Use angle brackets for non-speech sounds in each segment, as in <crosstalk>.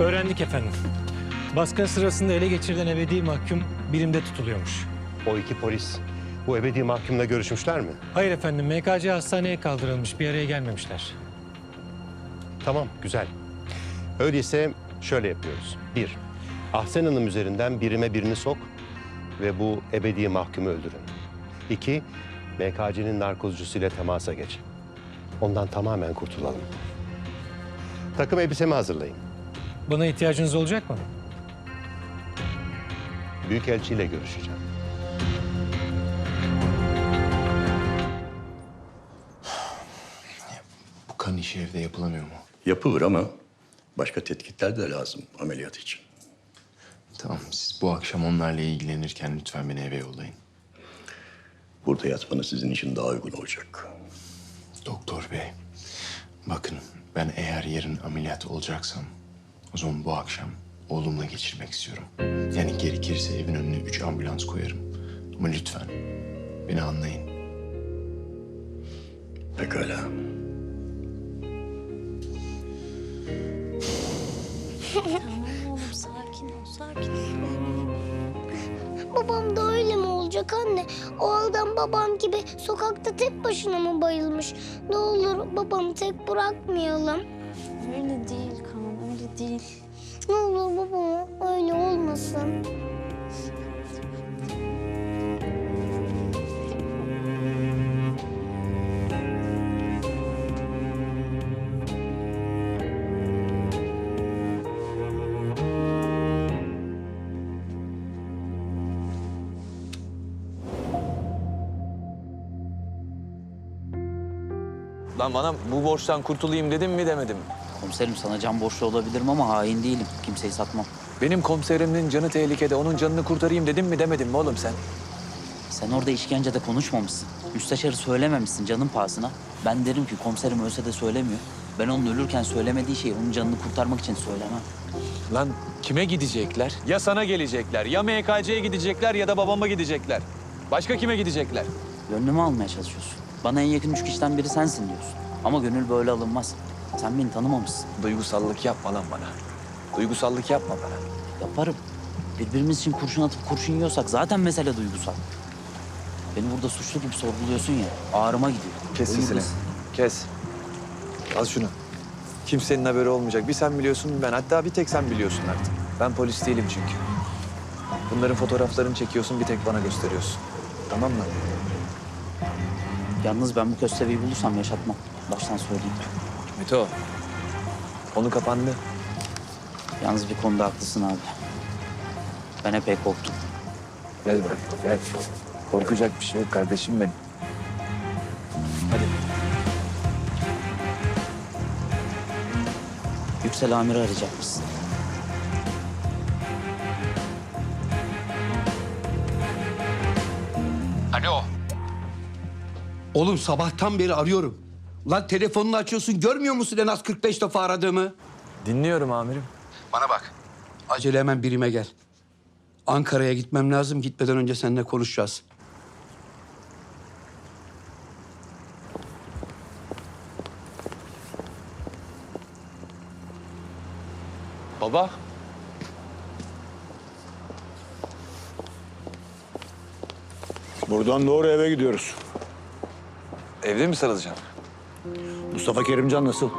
Öğrendik efendim. Baskın sırasında ele geçirilen ebedi mahkum birimde tutuluyormuş. O iki polis bu ebedi mahkumla görüşmüşler mi? Hayır efendim, MKC hastaneye kaldırılmış. Bir araya gelmemişler. Tamam, güzel. Öyleyse şöyle yapıyoruz. Bir, Ahsen Hanım üzerinden birime birini sok ve bu ebedi mahkumu öldürün. İki, MKC'nin narkozcusuyla temasa geç. Ondan tamamen kurtulalım. Takım elbisemi hazırlayın. Buna ihtiyacınız olacak mı? Büyükelçiyle görüşeceğim. <sighs> Bu kan işi evde yapılamıyor mu? Yapılır ama başka tetkikler de lazım ameliyat için. Tamam siz bu akşam onlarla ilgilenirken lütfen beni eve yollayın. Burada yatmanız sizin için daha uygun olacak. Doktor bey, bakın ben eğer yarın ameliyat olacaksam o zaman bu akşam oğlumla geçirmek istiyorum. Yani gerekirse evin önüne üç ambulans koyarım. Ama lütfen beni anlayın. Pekala. Oğlum sakin ol, sakin ol. Babam da öyle mi olacak anne? O adam babam gibi sokakta tek başına mı bayılmış? Ne olur babamı tek bırakmayalım. Öyle değil değil. Ne olur babama öyle olmasın. Lan bana bu borçtan kurtulayım dedim mi demedim. Komiserim sana can borçlu olabilirim ama hain değilim. Kimseyi satmam. Benim komiserimin canı tehlikede, onun canını kurtarayım dedim mi demedim mi oğlum sen? Sen orada işkencede konuşmamışsın. Müsteşarı söylememişsin canın pahasına. Ben derim ki komiserim ölse de söylemiyor. Ben onun ölürken söylemediği şeyi onun canını kurtarmak için söylemem. Lan kime gidecekler? Ya sana gelecekler, ya MKC'ye gidecekler ya da babama gidecekler. Başka kime gidecekler? Gönlümü almaya çalışıyorsun. Bana en yakın üç kişiden biri sensin diyorsun. Ama gönül böyle alınmaz. Sen beni tanımamışsın. Duygusallık yapma lan bana. Duygusallık yapma bana. Yaparım. Birbirimiz için kurşun atıp kurşun yiyorsak zaten mesele duygusal. Beni burada suçlu gibi sorguluyorsun ya. Ağrıma gidiyor. Kes sesini. Kes. Al şunu. Kimsenin haberi olmayacak. Bir sen biliyorsun, ben. Hatta bir tek sen biliyorsun artık. Ben polis değilim çünkü. Bunların fotoğraflarını çekiyorsun, bir tek bana gösteriyorsun. Tamam mı? Yalnız ben bu köstebeği bulursam yaşatmam. Baştan söyleyeyim. Meto. Konu kapandı. Yalnız bir konuda haklısın abi. Ben epey korktum. Gel bırak, gel. Korkacak bir şey yok kardeşim benim. Hadi. Yüksel Amir'i arayacakmışsın. Oğlum sabahtan beri arıyorum. Lan telefonunu açıyorsun görmüyor musun en az 45 defa aradığımı? Dinliyorum amirim. Bana bak. Acele hemen birime gel. Ankara'ya gitmem lazım. Gitmeden önce seninle konuşacağız. Baba. Buradan doğru eve gidiyoruz. Evde mi sarılacaksın? Mustafa Kerimcan nasıl?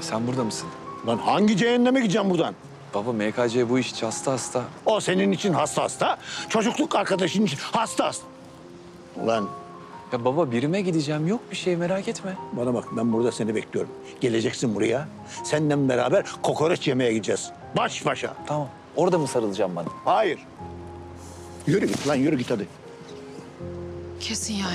Sen burada mısın? Lan hangi cehenneme gideceğim buradan? Baba MKC bu iş hasta hasta. O senin için hasta hasta, çocukluk arkadaşın için hasta hasta. Ulan Ya baba birime gideceğim yok bir şey merak etme. bana bak ben burada seni bekliyorum. Geleceksin buraya. Seninle beraber kokoreç yemeye gideceğiz. Baş başa. Tamam. Orada mı sarılacaksın bana? Hayır. Yürü git lan yürü git hadi. Kesin yani.